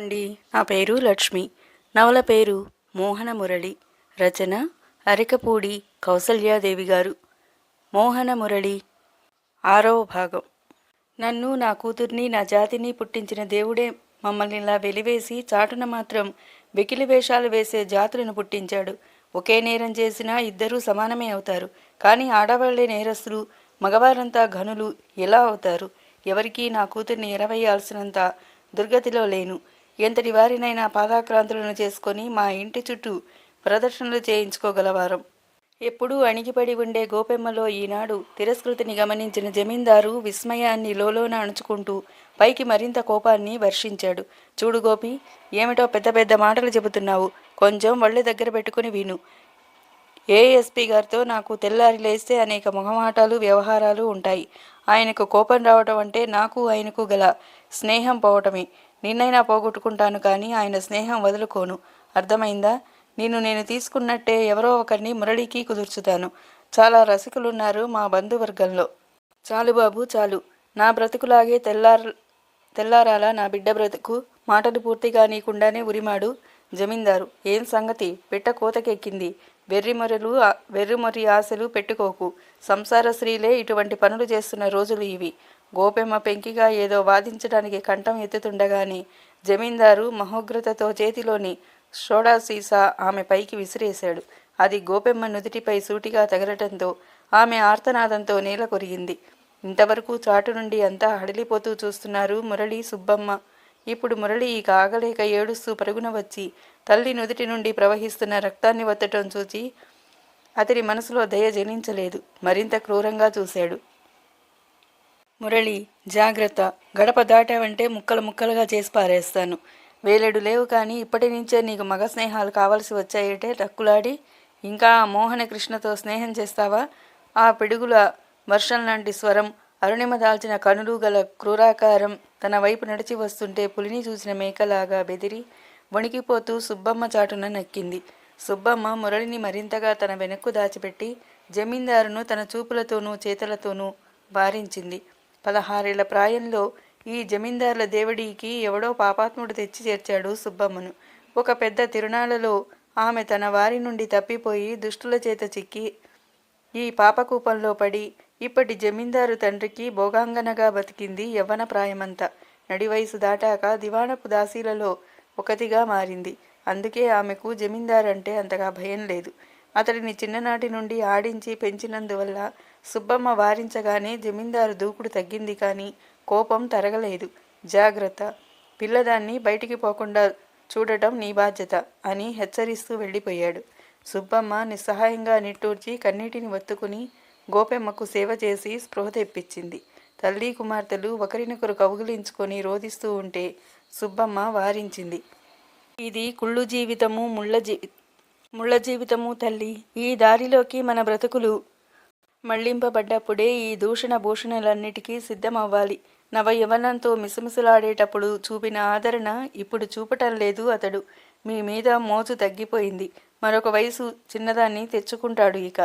అండి నా పేరు లక్ష్మి. నవల పేరు మోహన మురళి రచన అరికపూడి కౌసల్యాదేవి గారు. మోహన మురళి ఆరవ భాగం. నన్ను నా కూతుర్ని నా జాతిని పుట్టించిన దేవుడే మమ్మల్ని ఇలా వెలివేసి చాటున మాత్రం వెకిలి వేషాలు వేసే జాతులను పుట్టించాడు. ఒకే నేరం చేసినా ఇద్దరూ సమానమే అవుతారు. కానీ ఆడవాళ్ళే నేరస్తులు మగవారంతా ఘనులు ఎలా అవుతారు? ఎవరికీ నా కూతుర్ని ఎరవేయాల్సినంత దుర్గతిలో లేను. ఎంతటి వారినైనా పాదాక్రాంతులను చేసుకొని మా ఇంటి చుట్టూ ప్రదర్శనలు చేయించుకోగలవారం. ఎప్పుడూ అణిగిపడి ఉండే గోపెమ్మలో ఈనాడు తిరస్కృతిని గమనించిన జమీందారు విస్మయాన్ని లోలోన అణుచుకుంటూ పైకి మరింత కోపాన్ని వర్షించాడు. చూడు గోపి ఏమిటో పెద్ద పెద్ద మాటలు చెబుతున్నావు. కొంచెం ఒళ్ళె దగ్గర పెట్టుకుని విను. ఏఎస్పీ గారితో నాకు తెల్లారి లేస్తే అనేక మొహమాటాలు వ్యవహారాలు ఉంటాయి. ఆయనకు కోపం రావటం అంటే నాకు ఆయనకు గల స్నేహం పోవటమే. నిన్నైనా పోగొట్టుకుంటాను కానీ ఆయన స్నేహం వదులుకోను. అర్థమైందా? నిన్ను నేను తీసుకున్నట్టే ఎవరో ఒకరిని మురళికి కుదుర్చుతాను. చాలా రసికులున్నారు మా బంధువర్గంలో. చాలు బాబు చాలు. నా బ్రతుకులాగే తెల్లార తెల్లారాల నా బిడ్డ బ్రతుకు? మాటలు పూర్తిగా నీకుండానే ఉరిమాడు జమీందారు. ఏం సంగతి? పిట్ట కోతకెక్కింది. వెర్రిమొరలు వెర్రిమొరి ఆశలు పెట్టుకోకు. సంసార స్త్రీలే ఇటువంటి పనులు చేస్తున్న రోజులు ఇవి. గోపెమ్మ పెంకిగా ఏదో వాదించడానికి కంఠం ఎత్తుతుండగానే జమీందారు మహోగ్రతతో చేతిలోని సోడా సీసా ఆమె పైకి విసిరేశాడు. అది గోపెమ్మ నుదిటిపై సూటిగా తగలటంతో ఆమె ఆర్తనాదంతో నేల కొరిగింది. ఇంతవరకు చాటు నుండి అంతా హడిలిపోతూ చూస్తున్నారు మురళి సుబ్బమ్మ. ఇప్పుడు మురళి ఇక ఆగలేక ఏడుస్తూ పరుగున వచ్చి తల్లి నుదిటి నుండి ప్రవహిస్తున్న రక్తాన్ని వత్తటం చూచి అతడి మనసులో దయ జనించలేదు. మరింత క్రూరంగా చూశాడు. మురళి జాగ్రత్త. గడప దాటావంటే ముక్కలు ముక్కలుగా చేసి పారేస్తాను. వేలెడు లేవు కానీ ఇప్పటి నుంచే నీకు మగ స్నేహాలు కావలసి వచ్చాయంటే టక్కులాడి. ఇంకా ఆ మోహన కృష్ణతో స్నేహం చేస్తావా? ఆ పిడుగుల వర్షం లాంటి స్వరం అరుణిమ దాల్చిన కనులు గల క్రూరాకారం తన వైపు నడిచి వస్తుంటే పులిని చూసిన మేకలాగా బెదిరి వణికిపోతూ సుబ్బమ్మ చాటున నక్కింది. సుబ్బమ్మ మురళిని మరింతగా తన వెనక్కు దాచిపెట్టి జమీందారును తన చూపులతోనూ చేతలతోనూ వారించింది పదహారేళ్ళ ప్రాయంలో ఈ జమీందారుల దేవుడికి ఎవడో పాపాత్ముడు తెచ్చి చేర్చాడు సుబ్బమ్మను. ఒక పెద్ద తిరునాళ్ళలో ఆమె తన వారి నుండి తప్పిపోయి దుష్టుల చేత చిక్కి ఈ పాపకూపంలో పడి ఇప్పటి జమీందారు తండ్రికి భోగాంగనగా బతికింది యవ్వన ప్రాయమంతా. నడి వయసు దాటాక దివాణపు దాసీలలో ఒకతిగా మారింది. అందుకే ఆమెకు జమీందారంటే అంతగా భయం లేదు. అతడిని చిన్ననాటి నుండి ఆడించి పెంచినందువల్ల సుబ్బమ్మ వారించగానే జమీందారు దూకుడు తగ్గింది కానీ కోపం తరగలేదు. జాగ్రత్త. పిల్లదాన్ని బయటికి పోకుండా చూడటం నీ బాధ్యత అని హెచ్చరిస్తూ వెళ్ళిపోయాడు. సుబ్బమ్మ నిస్సహాయంగా నిట్టూర్చి కన్నీటిని వత్తుకుని గోపెమ్మకు సేవ చేసి స్పృహ తెప్పించింది. తల్లి కుమార్తెలు ఒకరినొకరు కౌగిలించుకొని రోదిస్తూ ఉంటే సుబ్బమ్మ వారించింది. ఇది కుళ్ళు జీవితము ముళ్ళ జీ ముళ్ళ జీవితము తల్లి. ఈ దారిలోకి మన బ్రతుకులు మళ్ళింపబడ్డప్పుడే ఈ దూషణ భూషణలన్నిటికీ సిద్ధమవ్వాలి. నవ యవనంతో మిసమిసలాడేటప్పుడు చూపిన ఆదరణ ఇప్పుడు చూపటం లేదు అతడు. మీ మీద మోజు తగ్గిపోయింది. మరొక వయసు చిన్నదాన్ని తెచ్చుకుంటాడు ఇక.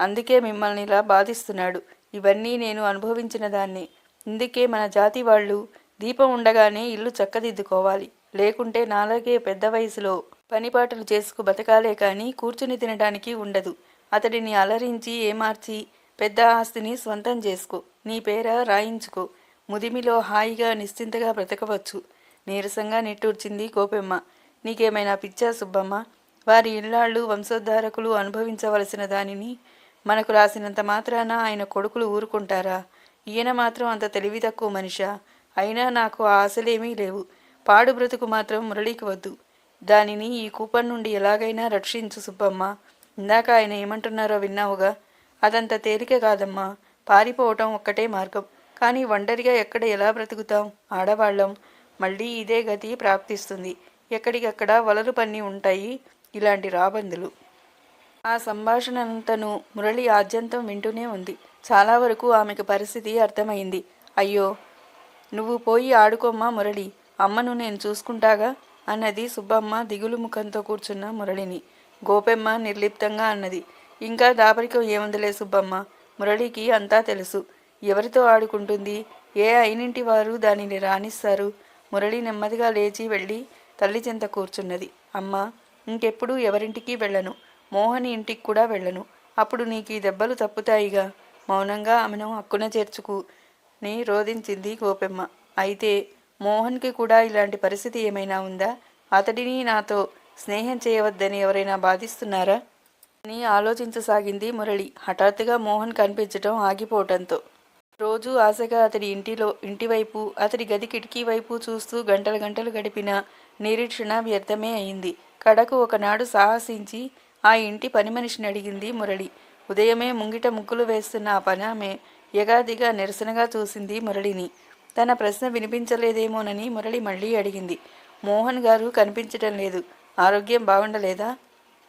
అందుకే మిమ్మల్ని ఇలా బాధిస్తున్నాడు. ఇవన్నీ నేను అనుభవించిన దాన్ని. ఇందుకే మన జాతి వాళ్ళు దీపం ఉండగానే ఇల్లు చక్కదిద్దుకోవాలి. లేకుంటే నాలాగే పెద్ద వయసులో పనిపాటలు చేసుకు బతకాలే కానీ కూర్చుని తినడానికి ఉండదు. అతడిని అలరించి ఏమార్చి పెద్ద ఆస్తిని స్వంతం చేసుకో. నీ పేర రాయించుకో. ముదిమిలో హాయిగా నిశ్చింతగా బ్రతకవచ్చు. నీరసంగా నిట్టూర్చింది కోపెమ్మ నీకేమైనా పిచ్చా సుబ్బమ్మ? వారి ఇల్లాళ్ళు వంశోద్ధారకులు అనుభవించవలసిన దానిని మనకు రాసినంత మాత్రాన ఆయన కొడుకులు ఊరుకుంటారా? ఈయన మాత్రం అంత తెలివి తక్కువ మనిషా. అయినా నాకు ఆ ఆశలేమీ లేవు. పాడు బ్రతుకు మాత్రం మురళికి వద్దు. దానిని ఈ కూపం నుండి ఎలాగైనా రక్షించు సుబ్బమ్మ. ఇందాక ఆయన ఏమంటున్నారో విన్నావుగా? అదంత తేలిక కాదమ్మా. పారిపోవటం ఒక్కటే మార్గం. కానీ ఒంటరిగా ఎక్కడ ఎలా బ్రతుకుతాం? ఆడవాళ్ళం. మళ్ళీ ఇదే గతి ప్రాప్తిస్తుంది. ఎక్కడికక్కడ వలలు పన్ని ఉంటాయి. ఇలాంటి రాబందులు. ఆ సంభాషణంతను మురళి ఆద్యంతం వింటూనే ఉంది. చాలా వరకు ఆమెకు పరిస్థితి అర్థమైంది. అయ్యో! నువ్వు పోయి ఆడుకోమ్మా మురళి. అమ్మను నేను చూసుకుంటాగా? అన్నది సుబ్బమ్మ దిగులు ముఖంతో కూర్చున్న మురళిని. గోపెమ్మ నిర్లిప్తంగా అన్నది. ఇంకా దాపరికం ఏముందిలే సుబ్బమ్మ. మురళికి అంతా తెలుసు. ఎవరితో ఆడుకుంటుంది? ఏ అయినింటి వారు దానిని రాణిస్తారు? మురళి నెమ్మదిగా లేచి వెళ్ళి తల్లి చెంత కూర్చున్నది. అమ్మ ఇంకెప్పుడు ఎవరింటికి వెళ్ళను? మోహని ఇంటికి కూడా వెళ్ళను. అప్పుడు నీకు ఈ దెబ్బలు తప్పుతాయిగా. మౌనంగా ఆమెను అక్కున చేర్చుకు ని రోధించింది గోపెమ్మ. అయితే మోహన్కి కూడా ఇలాంటి పరిస్థితి ఏమైనా ఉందా? అతడిని నాతో స్నేహం చేయవద్దని ఎవరైనా బాధిస్తున్నారా? అని ఆలోచించసాగింది మురళి. హఠాత్తుగా మోహన్ కనిపించటం ఆగిపోవటంతో. రోజు ఆశగా అతడి ఇంటిలో ఇంటివైపు అతడి గది కిటికీ వైపు చూస్తూ గంటలు గంటలు గడిపిన నిరీక్షణ వ్యర్థమే అయింది. కడకు ఒకనాడు సాహసించి ఆ ఇంటి పని మనిషిని అడిగింది మురళి. ఉదయమే ముంగిట ముగ్గులు వేస్తున్న ఆ పనామె యగాదిగా నిరసనగా చూసింది మురళిని. తన ప్రశ్న వినిపించలేదేమోనని మురళి మళ్ళీ అడిగింది. మోహన్ గారు కనిపించటం లేదు. ఆరోగ్యం బాగుండలేదా?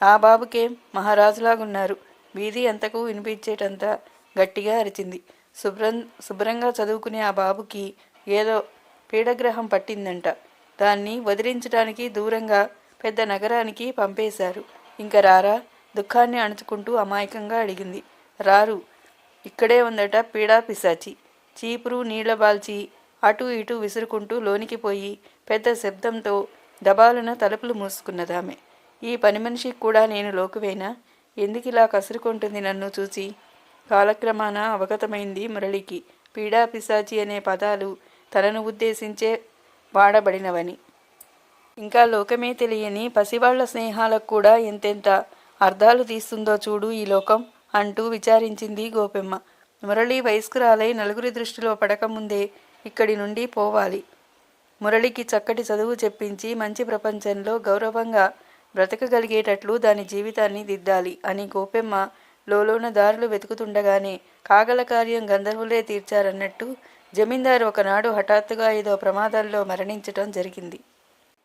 ఆ బాబుకేం మహారాజులాగున్నారు. వీధి అంతకు వినిపించేటంత గట్టిగా అరిచింది. శుభ్రం శుభ్రంగా చదువుకునే ఆ బాబుకి ఏదో పీడగ్రహం పట్టిందంట. దాన్ని వదిలించడానికి దూరంగా పెద్ద నగరానికి పంపేశారు. ఇంక రారా? దుఃఖాన్ని అణుచుకుంటూ అమాయకంగా అడిగింది. రారు ఇక్కడే ఉందట పీడా పిశాచి. చీపురు నీళ్ళ బాల్చి అటు ఇటు విసురుకుంటూ లోనికి పోయి పెద్ద శబ్దంతో దబాలున తలుపులు మూసుకున్నదామె. ఈ పని మనిషికి కూడా నేను లోకువేనా? ఎందుకు ఇలా కసురుకుంటుంది నన్ను చూసి? కాలక్రమాన అవగతమైంది మురళికి. పీడా పిశాచి అనే పదాలు తనను ఉద్దేశించే వాడబడినవని. ఇంకా లోకమే తెలియని పసివాళ్ళ స్నేహాలకు కూడా ఎంతెంత అర్థాలు తీస్తుందో చూడు ఈ లోకం అంటూ విచారించింది గోపెమ్మ. మురళి వయస్కురాలై నలుగురి దృష్టిలో పడకముందే ఇక్కడి నుండి పోవాలి. మురళికి చక్కటి చదువు చెప్పించి మంచి ప్రపంచంలో గౌరవంగా బ్రతకగలిగేటట్లు దాని జీవితాన్ని దిద్దాలి అని గోపెమ్మ లోలోన దారులు వెతుకుతుండగానే కాగల కార్యం గంధర్వులే తీర్చారన్నట్టు జమీందారు ఒకనాడు హఠాత్తుగా ఏదో ప్రమాదాల్లో మరణించటం జరిగింది.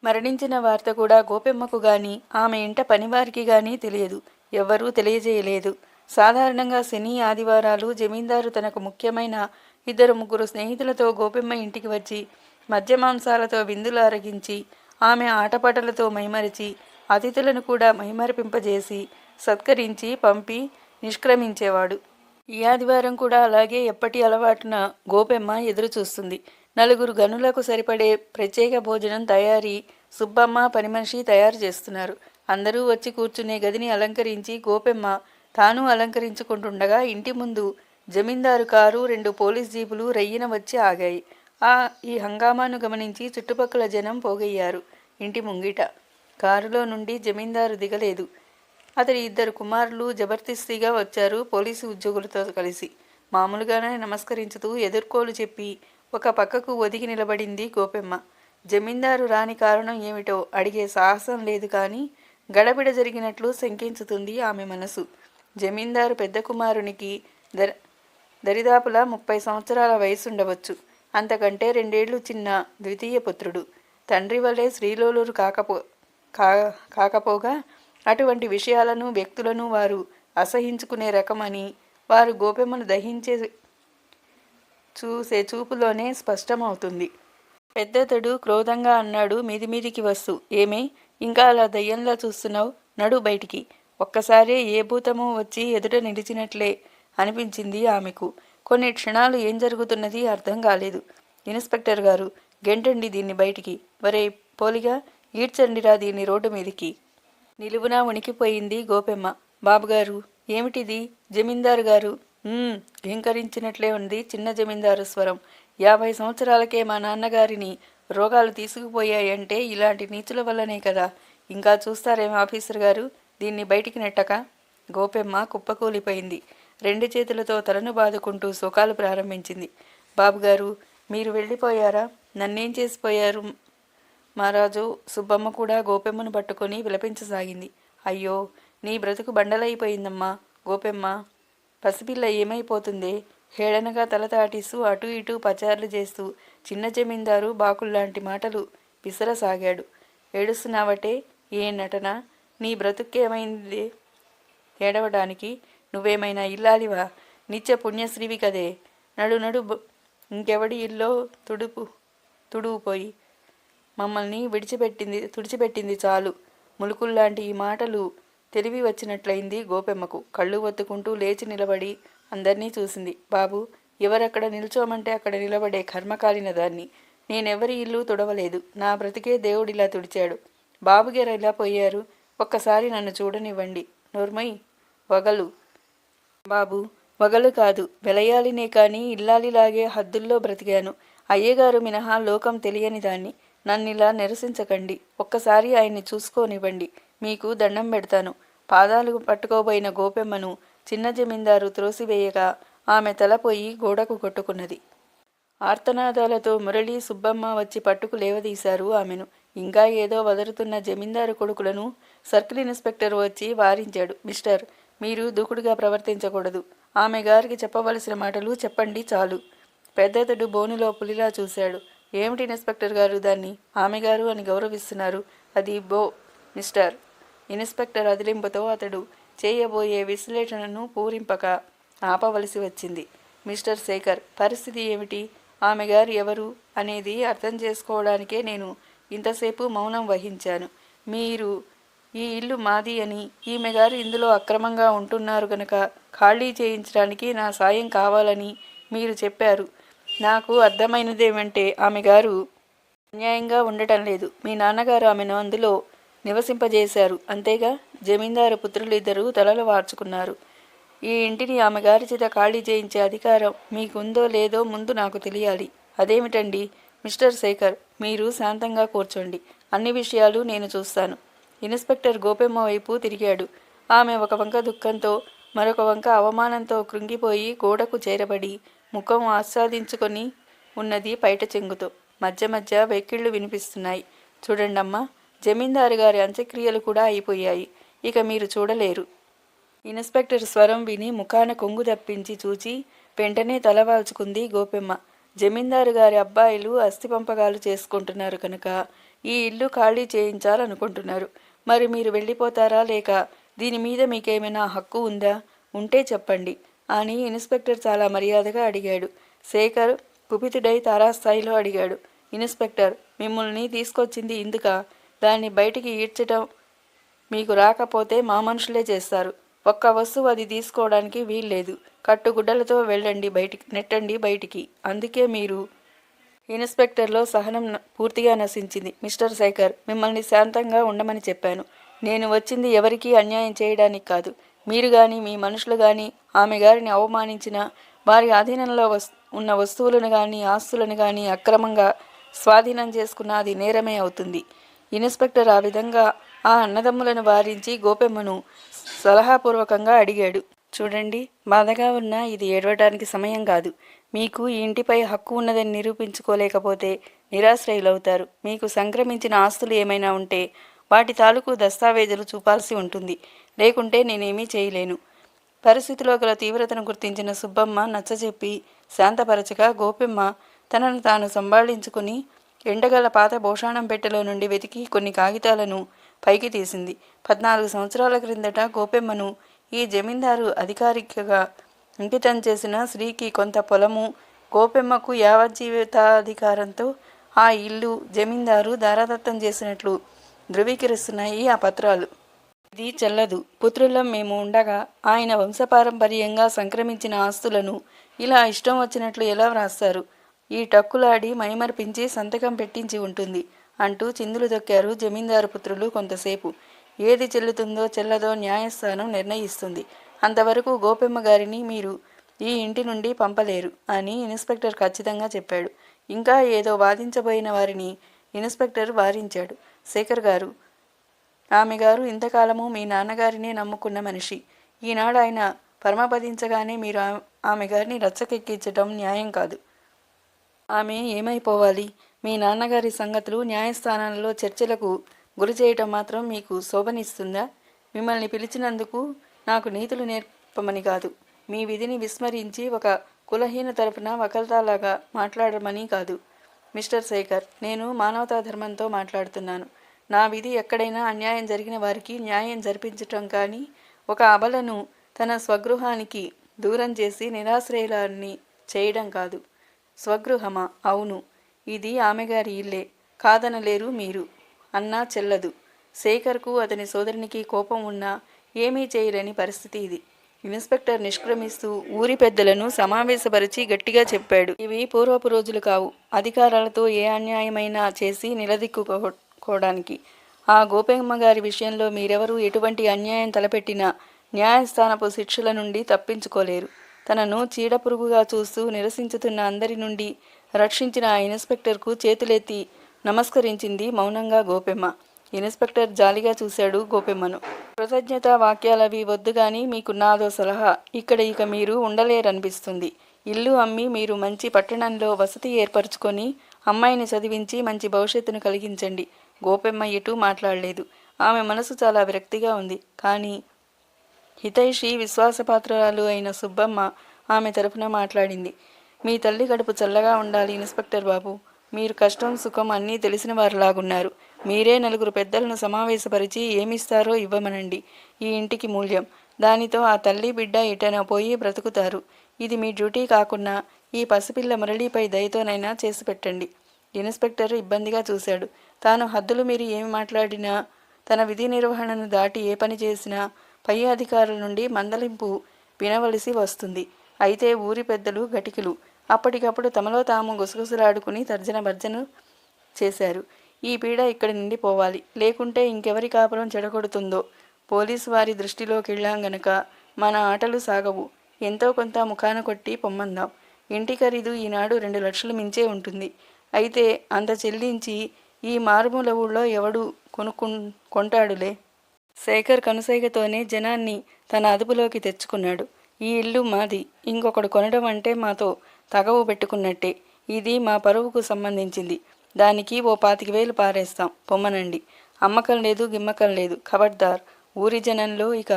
మరణించిన వార్త కూడా గోపెమ్మకు గాని ఆమె ఇంట పనివారికి గాని తెలియదు. ఎవ్వరూ తెలియజేయలేదు. సాధారణంగా శని ఆదివారాలు జమీందారు తనకు ముఖ్యమైన ఇద్దరు ముగ్గురు స్నేహితులతో గోపెమ్మ ఇంటికి వచ్చి మద్యమాంసాలతో విందులు అరగించి ఆమె ఆటపాటలతో మైమరిచి అతిథులను కూడా మహిమరిపింపజేసి సత్కరించి పంపి నిష్క్రమించేవాడు. ఈ ఆదివారం కూడా అలాగే ఎప్పటి అలవాటున గోపెమ్మ ఎదురు చూస్తుంది నలుగురు గనులకు సరిపడే ప్రత్యేక భోజనం తయారీ సుబ్బమ్మ పని మనిషి తయారు చేస్తున్నారు. అందరూ వచ్చి కూర్చునే గదిని అలంకరించి గోపెమ్మ తాను అలంకరించుకుంటుండగా ఇంటి ముందు జమీందారు కారు రెండు పోలీస్ జీపులు రయ్యిన వచ్చి ఆగాయి. ఆ ఈ హంగామాను గమనించి చుట్టుపక్కల జనం పోగయ్యారు. ఇంటి ముంగిట కారులో నుండి జమీందారు దిగలేదు. అతడి ఇద్దరు కుమారులు జబర్దస్తిగా వచ్చారు పోలీసు ఉద్యోగులతో కలిసి. మామూలుగానే నమస్కరించుతూ ఎదుర్కోలు చెప్పి ఒక పక్కకు ఒదిగి నిలబడింది గోపెమ్మ. జమీందారు రాని కారణం ఏమిటో అడిగే సాహసం లేదు కానీ గడబిడ జరిగినట్లు శంకించుతుంది ఆమె మనసు. జమీందారు పెద్ద కుమారునికి దర దరిదాపులా ముప్పై సంవత్సరాల వయసుండవచ్చు. అంతకంటే రెండేళ్ళు చిన్న ద్వితీయ పుత్రుడు. తండ్రి వలె శ్రీలోలూరు కాకపో కా కాకపోగా అటువంటి విషయాలను వ్యక్తులను వారు అసహించుకునే రకమని వారు గోపెమ్మను దహించే చూసే చూపులోనే స్పష్టమవుతుంది. పెద్దతడు క్రోధంగా అన్నాడు మీది మీదికి వస్తూ ఏమే? ఇంకా అలా దయ్యంలా చూస్తున్నావు? నడు బయటికి. ఒక్కసారే ఏ భూతమో వచ్చి ఎదుట నిలిచినట్లే అనిపించింది ఆమెకు. కొన్ని క్షణాలు ఏం జరుగుతున్నది అర్థం కాలేదు. ఇన్స్పెక్టర్ గారు గెంటండి దీన్ని బయటికి. వరే పోలిగా ఈడ్చండిరా దీన్ని రోడ్డు మీదికి. నిలువునా ఉనికిపోయింది గోపెమ్మ. బాబుగారు ఏమిటిది? జమీందారు గారు. భయంకరించినట్లే ఉంది చిన్న జమీందారు స్వరం. యాభై సంవత్సరాలకే మా నాన్నగారిని రోగాలు తీసుకుపోయాయంటే ఇలాంటి నీచుల వల్లనే కదా. ఇంకా చూస్తారేం ఆఫీసర్ గారు దీన్ని బయటికి నెట్టక. గోపెమ్మ కుప్పకూలిపోయింది. రెండు చేతులతో తలను బాదుకుంటూ సుఖాలు ప్రారంభించింది. బాబుగారు మీరు వెళ్ళిపోయారా? నన్నేం చేసిపోయారు? మహారాజు సుబ్బమ్మ కూడా గోపెమ్మను పట్టుకొని విలపించసాగింది. అయ్యో నీ బ్రతుకు బండలైపోయిందమ్మా గోపెమ్మ. పసిపిల్ల ఏమైపోతుందే? హేళనగా తల తాటిస్తూ అటు ఇటు పచార్లు చేస్తూ చిన్న జమీందారు బాకుల్లాంటి మాటలు విసరసాగాడు. ఏడుస్తున్నావటే? ఏ నటన? నీ బ్రతుకేమైంది ఏడవడానికి నువ్వేమైనా ఇల్లాలివా? నిత్య పుణ్యశ్రీవి కదే. నడు నడు ఇంకెవడి ఇల్లో తుడుపు తుడువుపోయి మమ్మల్ని విడిచిపెట్టింది తుడిచిపెట్టింది చాలు. ములుకుల్లాంటి ఈ మాటలు తెలివి వచ్చినట్లయింది గోపెమ్మకు. కళ్ళు ఒత్తుకుంటూ లేచి నిలబడి అందర్నీ చూసింది. బాబు ఎవరక్కడ నిల్చోమంటే అక్కడ నిలబడే కర్మకాలిన దాన్ని నేనెవరి ఇల్లు తుడవలేదు. నా బ్రతికే దేవుడిలా తుడిచాడు. బాబుగారు ఇలా పోయారు? ఒక్కసారి నన్ను చూడనివ్వండి. నోర్మై వగలు. బాబు వగలు కాదు వెలయాలినే కానీ ఇల్లాలిలాగే హద్దుల్లో బ్రతికాను. అయ్యగారు మినహా లోకం తెలియని దాన్ని నన్ను ఇలా నిరసించకండి. ఒక్కసారి ఆయన్ని చూసుకోనివ్వండి. మీకు దండం పెడతాను. పాదాలు పట్టుకోబోయిన గోపెమ్మను చిన్న జమీందారు త్రోసివేయగా ఆమె తలపోయి గోడకు కొట్టుకున్నది. ఆర్తనాదాలతో మురళి సుబ్బమ్మ వచ్చి పట్టుకు లేవదీశారు ఆమెను. ఇంకా ఏదో వదరుతున్న జమీందారు కొడుకులను సర్కిల్ ఇన్స్పెక్టర్ వచ్చి వారించాడు. మిస్టర్ మీరు దూకుడుగా ప్రవర్తించకూడదు. ఆమె గారికి చెప్పవలసిన మాటలు చెప్పండి చాలు. పెద్దతడు బోనులో పులిలా చూశాడు. ఏమిటి ఇన్స్పెక్టర్ గారు దాన్ని? ఆమె గారు అని గౌరవిస్తున్నారు. అది బో మిస్టర్. ఇన్స్పెక్టర్ అదిలింపుతో అతడు చేయబోయే విశ్లేషణను పూరింపక ఆపవలసి వచ్చింది. మిస్టర్ శేఖర్ పరిస్థితి ఏమిటి? ఆమె గారు ఎవరు అనేది అర్థం చేసుకోవడానికే నేను ఇంతసేపు మౌనం వహించాను. మీరు ఈ ఇల్లు మాది అని ఈమె గారు ఇందులో అక్రమంగా ఉంటున్నారు గనక ఖాళీ చేయించడానికి నా సాయం కావాలని మీరు చెప్పారు. నాకు అర్థమైనదేమంటే ఆమె గారు అన్యాయంగా ఉండటం లేదు మీ నాన్నగారు ఆమెను అందులో నివసింపజేశారు. అంతేగా? జమీందారు పుత్రులు ఇద్దరు తలలు వార్చుకున్నారు. ఈ ఇంటిని ఆమె గారి చేత ఖాళీ చేయించే అధికారం మీకుందో లేదో ముందు నాకు తెలియాలి. అదేమిటండి? మిస్టర్ శేఖర్ మీరు శాంతంగా కూర్చోండి. అన్ని విషయాలు నేను చూస్తాను. ఇన్స్పెక్టర్ గోపెమ్మ వైపు తిరిగాడు. ఆమె ఒక వంక దుఃఖంతో మరొక వంక అవమానంతో కృంగిపోయి గోడకు చేరబడి ముఖం ఆస్వాదించుకొని ఉన్నది పైట చెంగుతో. మధ్య మధ్య వెక్కిళ్ళు వినిపిస్తున్నాయి. చూడండమ్మా జమీందారు గారి అంత్యక్రియలు కూడా అయిపోయాయి. ఇక మీరు చూడలేరు. ఇన్స్పెక్టర్ స్వరం విని ముఖాన కొంగు తప్పించి చూచి వెంటనే తలవాల్చుకుంది గోపెమ్మ. జమీందారు గారి అబ్బాయిలు అస్థిపంపకాలు చేసుకుంటున్నారు కనుక ఈ ఇల్లు ఖాళీ చేయించాలనుకుంటున్నారు. మరి మీరు వెళ్ళిపోతారా లేక దీని మీద మీకేమైనా హక్కు ఉందా? ఉంటే చెప్పండి. అని ఇన్స్పెక్టర్ చాలా మర్యాదగా అడిగాడు. శేఖర్ కుపితుడై తారాస్థాయిలో అడిగాడు. ఇన్స్పెక్టర్ మిమ్మల్ని తీసుకొచ్చింది ఇందుక? దాన్ని బయటికి ఈడ్చటం మీకు రాకపోతే మా మనుషులే చేస్తారు. ఒక్క వస్తువు అది తీసుకోవడానికి వీల్లేదు. కట్టుగుడ్డలతో వెళ్ళండి బయటికి నెట్టండి బయటికి. అందుకే మీరు ఇన్స్పెక్టర్లో సహనం న- పూర్తిగా నశించింది. మిస్టర్ శేఖర్ మిమ్మల్ని శాంతంగా ఉండమని చెప్పాను. నేను వచ్చింది ఎవరికీ అన్యాయం చేయడానికి కాదు. మీరు కానీ మీ మనుషులు కానీ ఆమె గారిని అవమానించిన వారి అధీనంలో వస్ ఉన్న వస్తువులను కానీ ఆస్తులను కానీ అక్రమంగా స్వాధీనం చేసుకున్న అది నేరమే అవుతుంది. ఇన్స్పెక్టర్ ఆ విధంగా ఆ అన్నదమ్ములను వారించి గోపెమ్మను సలహాపూర్వకంగా అడిగాడు. చూడండి బాధగా ఉన్నా ఇది ఏడవటానికి సమయం కాదు. మీకు ఈ ఇంటిపై హక్కు ఉన్నదని నిరూపించుకోలేకపోతే నిరాశ్రయులవుతారు. మీకు సంక్రమించిన ఆస్తులు ఏమైనా ఉంటే వాటి తాలూకు దస్తావేజులు చూపాల్సి ఉంటుంది. లేకుంటే నేనేమీ చేయలేను. పరిస్థితిలో గల తీవ్రతను గుర్తించిన సుబ్బమ్మ నచ్చజెప్పి శాంతపరచగా గోపెమ్మ తనను తాను సంభాళించుకుని ఎండగల పాత భోషాణం పెట్టెలో నుండి వెతికి కొన్ని కాగితాలను పైకి తీసింది. పద్నాలుగు సంవత్సరాల క్రిందట గోపెమ్మను ఈ జమీందారు అధికారికగా అంకితం చేసిన స్త్రీకి కొంత పొలము గోపెమ్మకు యావజ్జీవితాధికారంతో ఆ ఇల్లు జమీందారు దారాదత్తం చేసినట్లు ధృవీకరిస్తున్నాయి ఆ పత్రాలు ఇది చెల్లదు. పుత్రులం మేము ఉండగా ఆయన వంశపారంపర్యంగా సంక్రమించిన ఆస్తులను ఇలా ఇష్టం వచ్చినట్లు ఎలా వ్రాస్తారు? ఈ టక్కులాడి మైమర్పించి సంతకం పెట్టించి ఉంటుంది అంటూ చిందులు దొక్కారు జమీందారు పుత్రులు కొంతసేపు. ఏది చెల్లుతుందో చెల్లదో న్యాయస్థానం నిర్ణయిస్తుంది. అంతవరకు గోపెమ్మ గారిని మీరు ఈ ఇంటి నుండి పంపలేరు అని ఇన్స్పెక్టర్ ఖచ్చితంగా చెప్పాడు. ఇంకా ఏదో వాదించబోయిన వారిని ఇన్స్పెక్టర్ వారించాడు. శేఖర్ గారు. ఆమె గారు ఇంతకాలము మీ నాన్నగారినే నమ్ముకున్న మనిషి. ఈనాడు ఆయన పరమపదించగానే మీరు ఆ- ఆమె గారిని రచ్చకెక్కించటం న్యాయం కాదు. ఆమె ఏమైపోవాలి? మీ నాన్నగారి సంగతులు న్యాయస్థానాలలో చర్చలకు గురి చేయటం మాత్రం మీకు శోభనిస్తుందా? మిమ్మల్ని పిలిచినందుకు నాకు నీతులు నేర్పమని కాదు. మీ విధిని విస్మరించి ఒక కులహీన తరపున వకల్తాలాగా మాట్లాడమని కాదు. మిస్టర్ శేఖర్ నేను మానవతా ధర్మంతో మాట్లాడుతున్నాను. నా విధి ఎక్కడైనా అన్యాయం జరిగిన వారికి న్యాయం జరిపించటం కానీ ఒక అబలను తన స్వగృహానికి దూరం చేసి నిరాశ్రయులాన్ని చేయడం కాదు. స్వగృహమా? అవును. ఇది ఆమెగారి ఇల్లే. కాదనలేరు మీరు. అన్నా చెల్లదు. శేఖర్కు అతని సోదరునికి కోపం ఉన్నా ఏమీ చేయలేని పరిస్థితి ఇది. ఇన్స్పెక్టర్ నిష్క్రమిస్తూ ఊరి పెద్దలను సమావేశపరిచి గట్టిగా చెప్పాడు. ఇవి పూర్వపు రోజులు కావు. అధికారాలతో ఏ అన్యాయమైనా చేసి చేసుకోవడానికి ఆ గోపెమ్మ గారి విషయంలో మీరెవరూ ఎటువంటి అన్యాయం తలపెట్టినా న్యాయస్థానపు శిక్షల నుండి తప్పించుకోలేరు. తనను చీడపురుగుగా చూస్తూ నిరసించుతున్న అందరి నుండి రక్షించిన ఆ ఇన్స్పెక్టర్కు చేతులెత్తి నమస్కరించింది మౌనంగా గోపెమ్మ. ఇన్స్పెక్టర్ జాలిగా చూశాడు గోపెమ్మను. కృతజ్ఞత వాక్యాలవి వద్దు గాని మీకు నాదో సలహా. ఇక్కడ ఇక మీరు ఉండలేరనిపిస్తుంది. ఇల్లు అమ్మి మీరు మంచి పట్టణంలో వసతి ఏర్పరచుకొని అమ్మాయిని చదివించి మంచి భవిష్యత్తును కలిగించండి. గోపెమ్మ ఎటూ మాట్లాడలేదు. ఆమె మనసు చాలా విరక్తిగా ఉంది. కానీ హితైషి విశ్వాసపాత్రురాలు అయిన సుబ్బమ్మ ఆమె తరపున మాట్లాడింది. మీ తల్లి గడుపు చల్లగా ఉండాలి ఇన్స్పెక్టర్ బాబు. మీరు కష్టం సుఖం అన్నీ తెలిసిన వారిలాగున్నారు. మీరే నలుగురు పెద్దలను సమావేశపరిచి ఏమిస్తారో ఇవ్వమనండి. ఈ ఇంటికి మూల్యం. దానితో ఆ తల్లి బిడ్డ ఇటన పోయి బ్రతుకుతారు. ఇది మీ డ్యూటీ కాకుండా ఈ పసిపిల్ల మురళీపై దయతోనైనా చేసి పెట్టండి ఇన్స్పెక్టర్ ఇబ్బందిగా చూశాడు. తాను హద్దులు మీరి ఏమి మాట్లాడినా తన విధి నిర్వహణను దాటి ఏ పని చేసినా పై అధికారుల నుండి మందలింపు వినవలసి వస్తుంది. అయితే ఊరి పెద్దలు గటికులు అప్పటికప్పుడు తమలో తాము గుసగుసలాడుకుని తర్జన భర్జన చేశారు. ఈ పీడ ఇక్కడి నుండి పోవాలి. లేకుంటే ఇంకెవరి కాపురం చెడగొడుతుందో? పోలీసు వారి దృష్టిలోకి వెళ్ళాం గనక మన ఆటలు సాగవు. ఎంతో కొంత ముఖాన కొట్టి పొమ్మందాం. ఇంటి ఖరీదు ఈనాడు రెండు లక్షలు మించే ఉంటుంది. అయితే అంత చెల్లించి ఈ మారుమూల ఊళ్ళో ఎవడు కొనుక్కు కొంటాడులే? శేఖర్ కనుసైగతోనే జనాన్ని తన అదుపులోకి తెచ్చుకున్నాడు. ఈ ఇల్లు మాది. ఇంకొకడు కొనడం అంటే మాతో తగవు పెట్టుకున్నట్టే. ఇది మా పరువుకు సంబంధించింది. దానికి ఓ పాతిక వేలు పారేస్తాం. పొమ్మనండి. అమ్మకం లేదు గిమ్మకం లేదు. ఖబర్దార్ ఊరి జనంలో ఇక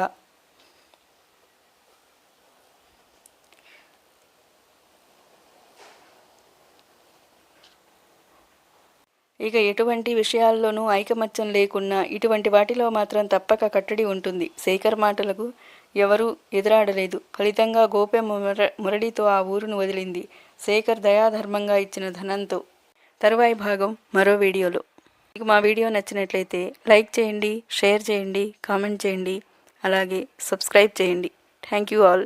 ఇక ఎటువంటి విషయాల్లోనూ ఐకమత్యం లేకున్నా ఇటువంటి వాటిలో మాత్రం తప్పక కట్టడి ఉంటుంది. శేఖర్ మాటలకు ఎవరూ ఎదురాడలేదు. ఫలితంగా గోపె ముర మురళితో ఆ ఊరును వదిలింది. శేఖర్ దయాధర్మంగా ఇచ్చిన ధనంతో. తరువాయి భాగం మరో వీడియోలో. మీకు మా వీడియో నచ్చినట్లయితే లైక్ చేయండి షేర్ చేయండి కామెంట్ చేయండి అలాగే సబ్స్క్రైబ్ చేయండి. Thank you all.